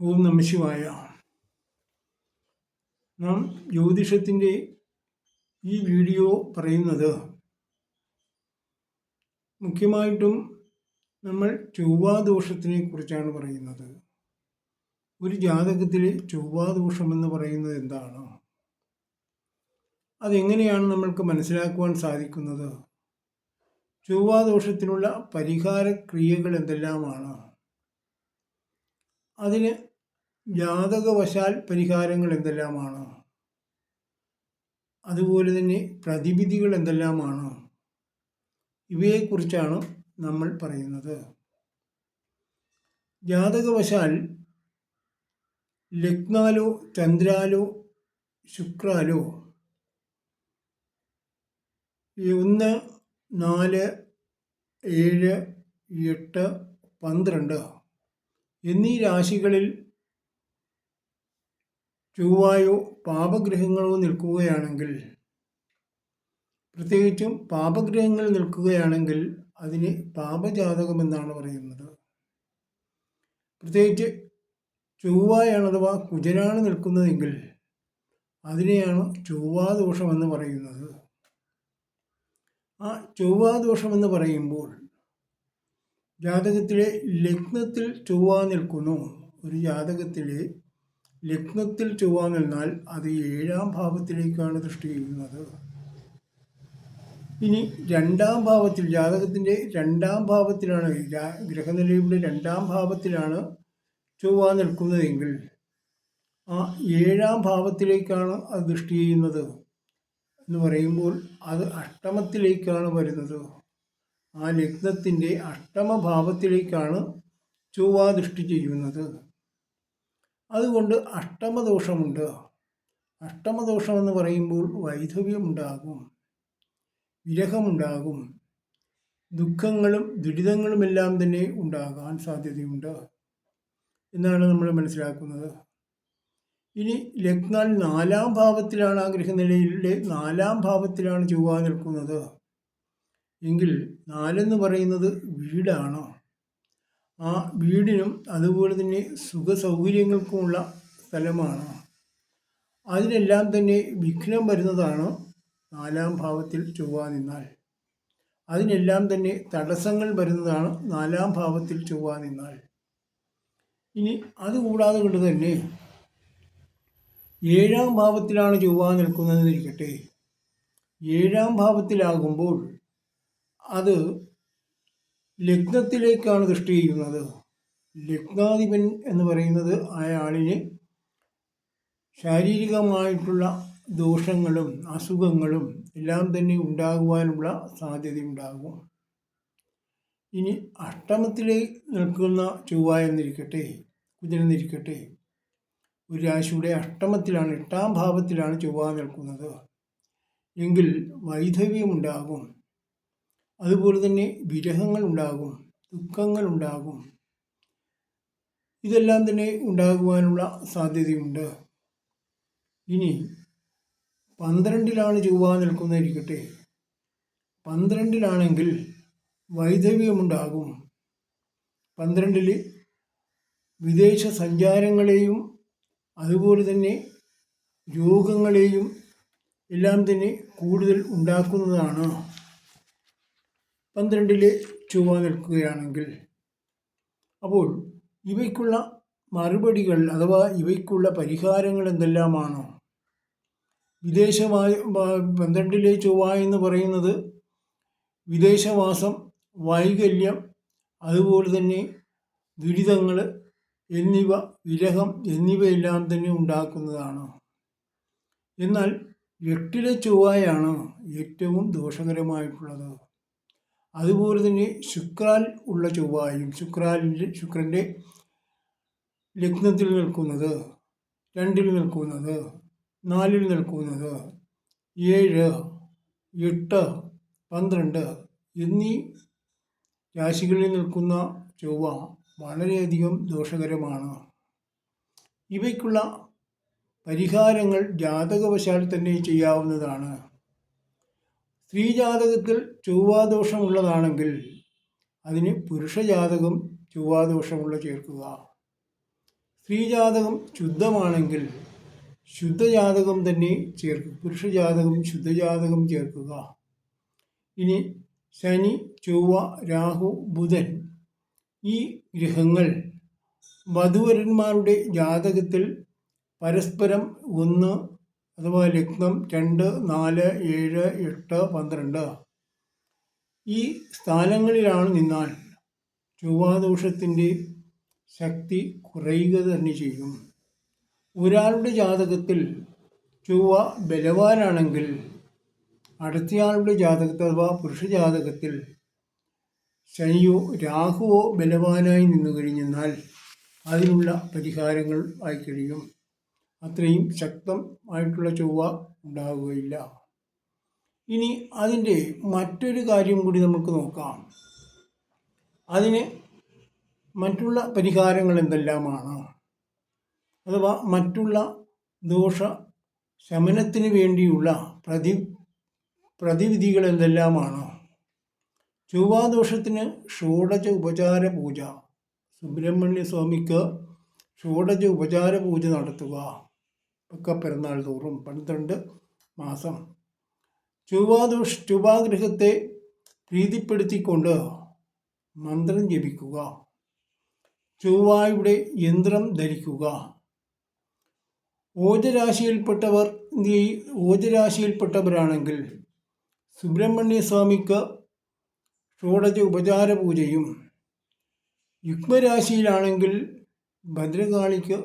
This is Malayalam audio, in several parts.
ഓം നമശിവായ നാം ജ്യോതിഷത്തിന്റെ ഈ വീഡിയോ പറയുന്നത് മുഖ്യമായിട്ടും നമ്മൾ ചൊവ്വാദോഷത്തിനെ കുറിച്ചാണ് പറയുന്നത്. ഒരു ജാതകത്തിലെ ചൊവ്വാദോഷമെന്ന് പറയുന്നത് എന്താണ്? അതെങ്ങനെയാണ് നമ്മൾക്ക് മനസ്സിലാക്കുവാൻ സാധിക്കുന്നത്? ചൊവ്വാദോഷത്തിനുള്ള പരിഹാര ക്രിയകൾ എന്തെല്ലാമാണ്? അതിന് ജാതകവശാൽ പരിഹാരങ്ങൾ എന്തെല്ലാമാണ്? അതുപോലെ തന്നെ പ്രതിവിധികൾ എന്തെല്ലാമാണ്? ഇവയെക്കുറിച്ചാണ് നമ്മൾ പറയുന്നത്. ജാതകവശാൽ ലഗ്നാലോ ചന്ദ്രാലോ ശുക്രാലോ ഒന്ന് നാല് ഏഴ് എട്ട് പന്ത്രണ്ട് എന്നീ രാശികളിൽ ചൊവ്വായോ പാപഗ്രഹങ്ങളോ നിൽക്കുകയാണെങ്കിൽ പ്രത്യേകിച്ചും പാപഗ്രഹങ്ങൾ നിൽക്കുകയാണെങ്കിൽ അതിന് പാപജാതകമെന്നാണ് പറയുന്നത്. പ്രത്യേകിച്ച് ചൊവ്വായാണ് അഥവാ കുജനാണ് നിൽക്കുന്നതെങ്കിൽ അതിനെയാണ് ചൊവ്വാദോഷമെന്ന് പറയുന്നത്. ആ ചൊവ്വാദോഷമെന്ന് പറയുമ്പോൾ ജാതകത്തിലെ ലഗ്നത്തിൽ ചൊവ്വ നിൽക്കുന്നു. ഒരു ജാതകത്തിലെ ലഗ്നത്തിൽ ചൊവ്വ നിന്നാൽ അത് ഏഴാം ഭാവത്തിലേക്കാണ് ദൃഷ്ടി ചെയ്യുന്നത്. ഇനി രണ്ടാം ഭാവത്തിൽ ജാതകത്തിന്റെ രണ്ടാം ഭാവത്തിലാണ് ഗ്രഹനിലയുടെ രണ്ടാം ഭാവത്തിലാണ് ചൊവ്വ നിൽക്കുന്നതെങ്കിൽ ആ ഏഴാം ഭാവത്തിലേക്കാണ് അത് ദൃഷ്ടി ചെയ്യുന്നത് എന്ന് പറയുമ്പോൾ അത് അഷ്ടമത്തിലേക്കാണ് വരുന്നത്. ആ ലഗ്നത്തിന്റെ അഷ്ടമഭാവത്തിലേക്കാണ് ചൊവ്വ ദൃഷ്ടി ചെയ്യുന്നത്. അതുകൊണ്ട് അഷ്ടമദോഷമുണ്ട്. അഷ്ടമദോഷമെന്ന് പറയുമ്പോൾ വൈധവ്യമുണ്ടാകും വിരഹമുണ്ടാകും ദുഃഖങ്ങളും ദുരിതങ്ങളുമെല്ലാം തന്നെ ഉണ്ടാകാൻ സാധ്യതയുണ്ട് എന്നാണ് നമ്മൾ മനസ്സിലാക്കുന്നത്. ഇനി ലഗ്നാൽ നാലാം ഭാവത്തിലാണ് ആ ഗൃഹനിലയിലെ നാലാം ഭാവത്തിലാണ് ചൊവ്വ നിൽക്കുന്നത്. എങ്കിൽ നാലെന്ന് പറയുന്നത് വീടാണോ? ആ വീടിനും അതുപോലെ തന്നെ സുഖ സൗകര്യങ്ങൾക്കുമുള്ള സ്ഥലമാണോ? അതിനെല്ലാം തന്നെ വിഘ്നം വരുന്നതാണോ? നാലാം ഭാവത്തിൽ ചൊവ്വ നിന്നാൽ. അതിനെല്ലാം തന്നെ തടസ്സങ്ങൾ വരുന്നതാണ്? നാലാം ഭാവത്തിൽ ചൊവ്വ നിന്നാൽ. ഇനി അതുകൂടാതെ കൊണ്ട് തന്നെ ഏഴാം ഭാവത്തിലാണ് ചൊവ്വ നിൽക്കുന്നതെന്നിരിക്കട്ടെ. ഏഴാം ഭാവത്തിലാകുമ്പോൾ അത് ലഗ്നത്തിലേക്കാണ് ദൃഷ്ടി ചെയ്യുന്നത്. ലഗ്നാധിപൻ എന്ന് പറയുന്നത് അയാളിന് ശാരീരികമായിട്ടുള്ള ദോഷങ്ങളും അസുഖങ്ങളും എല്ലാം തന്നെ ഉണ്ടാകുവാനുള്ള സാധ്യതയുണ്ടാകും. ഇനി അഷ്ടമത്തിലെ നിൽക്കുന്ന ചൊവ്വ എന്നിരിക്കട്ടെ കുതിരന്നിരിക്കട്ടെ ഒരു രാശിയുടെ അഷ്ടമത്തിലാണ് എട്ടാം ഭാവത്തിലാണ് ചൊവ്വ നിൽക്കുന്നത്. എങ്കിൽ വൈധവ്യമുണ്ടാകും. അതുപോലെ തന്നെ ദുഃഖങ്ങൾ ഉണ്ടാകും. ഇതെല്ലാം തന്നെ ഉണ്ടാകുവാനുള്ള സാധ്യതയുണ്ട്. ഇനി പന്ത്രണ്ടിലാണ് ചൊവ്വ നിൽക്കുന്നതിരിക്കട്ടെ പന്ത്രണ്ടിലാണെങ്കിൽ വൈധവ്യമുണ്ടാകും. പന്ത്രണ്ടിൽ വിദേശ സഞ്ചാരങ്ങളെയും അതുപോലെ തന്നെ രോഗങ്ങളെയും എല്ലാം തന്നെ കൂടുതൽ ഉണ്ടാക്കുന്നതാണ്. പന്ത്രണ്ടിലെ ചൊവ്വ നിൽക്കുകയാണെങ്കിൽ അപ്പോൾ ഇവയ്ക്കുള്ള മറുപടികൾ അഥവാ ഇവയ്ക്കുള്ള പരിഹാരങ്ങൾ എന്തെല്ലാമാണോ? വിദേശമായ പന്ത്രണ്ടിലെ ചൊവ്വ എന്ന് പറയുന്നത് വിദേശവാസം വൈകല്യം അതുപോലെ തന്നെ ദുരിതങ്ങൾ എന്നിവ വിരഹം എന്നിവയെല്ലാം തന്നെ ഉണ്ടാക്കുന്നതാണ്. എന്നാൽ എട്ടിലെ ചൊവ്വയാണ് ഏറ്റവും ദോഷകരമായിട്ടുള്ളത്. അതുപോലെ തന്നെ ശുക്രാൽ ഉള്ള ചൊവ്വായും ശുക്രാലിന്റെ ശുക്രന്റെ ലഗ്നത്തിൽ നിൽക്കുന്നത് രണ്ടിൽ നിൽക്കുന്നത് നാലിൽ നിൽക്കുന്നത് ഏഴ് എട്ട് പന്ത്രണ്ട് എന്നീ രാശികളിൽ നിൽക്കുന്ന ചൊവ്വ വളരെയധികം ദോഷകരമാണ്. ഇവയ്ക്കുള്ള പരിഹാരങ്ങൾ ജാതകവശാൽ തന്നെ ചെയ്യാവുന്നതാണ്. സ്ത്രീജാതകത്തിൽ സ്ത്രീജാതകം ശുദ്ധമാണെങ്കിൽ ശുദ്ധജാതകം തന്നെ ചേർക്കുക. പുരുഷജാതകം ശുദ്ധജാതകം ചേർക്കുക. ഇനി ശനി ചൊവ്വ രാഹു ബുധൻ ഈ ഗ്രഹങ്ങൾ വധുവരന്മാരുടെ ജാതകത്തിൽ പരസ്പരം ഒന്ന് അഥവാ ലഗ്നം രണ്ട് നാല് ഏഴ് എട്ട് പന്ത്രണ്ട്. ഈ സ്ഥാനങ്ങളിലാണ് നിന്നാൽ ചൊവ്വാദോഷത്തിന്റെ ശക്തി കുറയുക തന്നെ ചെയ്യും. ഒരാളുടെ ജാതകത്തിൽ ചൊവ്വ ബലവാനാണെങ്കിൽ അടുത്തയാളുടെ ജാതകത്തിൽ അഥവാ പുരുഷ ജാതകത്തിൽ ശനിയോ രാഹുവോ ബലവാനായി നിന്നു കഴിഞ്ഞെന്നാൽ അതിനുള്ള പരിഹാരങ്ങൾ ആയിക്കഴിയും കഴിയും. അത്രയും ശക്തമായിട്ടുള്ള ചൊവ്വ ഉണ്ടാവുകയില്ല. ഇനി അതിന്റെ മറ്റൊരു കാര്യം കൂടി നമുക്ക് നോക്കാം. അതിന് മറ്റുള്ള പരിഹാരങ്ങൾ എന്തെല്ലാമാണ്? അഥവാ മറ്റുള്ള ദോഷ ശമനത്തിന് വേണ്ടിയുള്ള പ്രതി പ്രതിവിധികൾ എന്തെല്ലാമാണ്? ചൊവ്വാദോഷത്തിന് ഷോഡജ ഉപചാര പൂജ. സുബ്രഹ്മണ്യ സ്വാമിക്ക് ഷോഡജ ഉപചാര പൂജ നടത്തുക. ഒക്കെ പിറന്നാൾ തോറും പന്ത്രണ്ട് മാസം ചൊവ്വാദോഷ ചൊവ്വാഗ്രഹത്തെ പ്രീതിപ്പെടുത്തിക്കൊണ്ട് മന്ത്രം ജപിക്കുക. ചൊവ്വായുടെ യന്ത്രം ധരിക്കുക. ഓജരാശിയിൽപ്പെട്ടവർ ഓജരാശിയിൽപ്പെട്ടവരാണെങ്കിൽ സുബ്രഹ്മണ്യ സ്വാമിക്ക് ഷോഡജ ഉപചാര പൂജയും യുഗ്മരാശിയിലാണെങ്കിൽ ഭദ്രകാളിക്ക്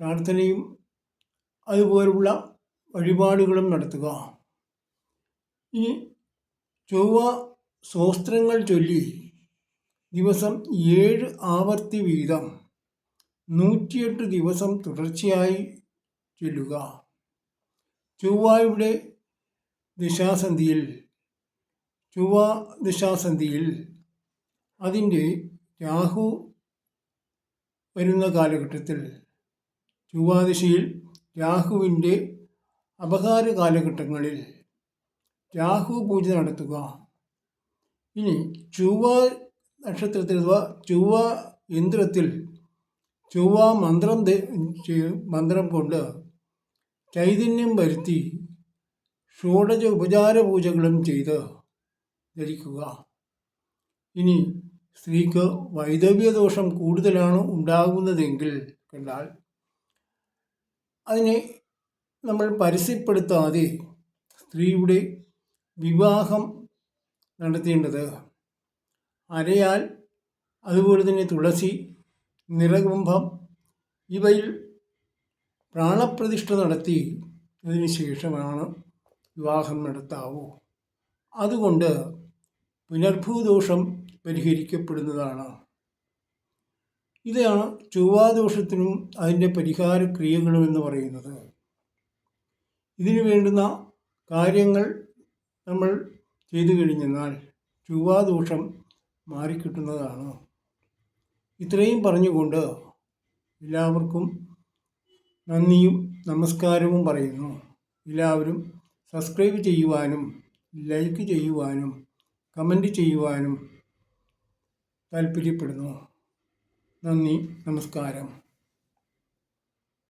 പ്രാർത്ഥനയും അതുപോലുള്ള വഴിപാടുകളും നടത്തുക. ഇനി ചൊവ്വ സ്വസ്ത്രങ്ങൾ ചൊല്ലി ദിവസം ഏഴ് ആവർത്തി വീതം നൂറ്റിയെട്ട് ദിവസം തുടർച്ചയായി ചൊല്ലുക. ചൊവ്വായുടെ ദിശാസന്ധിയിൽ ചൊവ്വ ദിശാസന്ധിയിൽ അതിന്റെ രാഹു വരുന്ന കാലഘട്ടത്തിൽ ചൊവ്വാദിശയിൽ രാഹുവിന്റെ അപകാര കാലഘട്ടങ്ങളിൽ രാഹു പൂജ നടത്തുക. ഇനി ചൊവ്വ നക്ഷത്രത്തിൽ അഥവാ ചൊവ്വ യന്ത്രത്തിൽ ചൊവ്വ മന്ത്രം മന്ത്രം കൊണ്ട് ചൈതന്യം വരുത്തി ഷോഡജ ഉപചാര പൂജകളും ചെയ്ത് ധരിക്കുക. ഇനി സ്ത്രീക്ക് വൈദവ്യദോഷം കൂടുതലാണ് ഉണ്ടാകുന്നതെങ്കിൽ കണ്ടാൽ അതിനെ നമ്മൾ പരസ്യപ്പെടുത്താതെ സ്ത്രീയുടെ വിവാഹം നടത്തേണ്ടത് അരയാൽ അതുപോലെ തന്നെ തുളസി നിറകുംഭം ഇവയിൽ പ്രാണപ്രതിഷ്ഠ നടത്തി അതിന് ശേഷമാണ് വിവാഹം നടത്താവൂ. അതുകൊണ്ട് പുനർഭൂദോഷം പരിഹരിക്കപ്പെടുന്നതാണ്. ഇതാണ് ചൊവ്വാദോഷത്തിനും അതിന്റെ പരിഹാര ക്രിയകളും എന്ന് പറയുന്നത്. ഇതിനു വേണ്ടുന്ന കാര്യങ്ങൾ നമ്മൾ ചെയ്തു കഴിഞ്ഞെന്നാൽ ചൊവ്വാദോഷം മാറിക്കിട്ടുന്നതാണ്. ഇത്രയും പറഞ്ഞുകൊണ്ട് എല്ലാവർക്കും നന്ദിയും നമസ്കാരവും പറയുന്നു. എല്ലാവരും സബ്സ്ക്രൈബ് ചെയ്യുവാനും ലൈക്ക് ചെയ്യുവാനും കമന്റ് ചെയ്യുവാനും താല്പര്യപ്പെടുന്നു. നന്ദി നമസ്കാരം.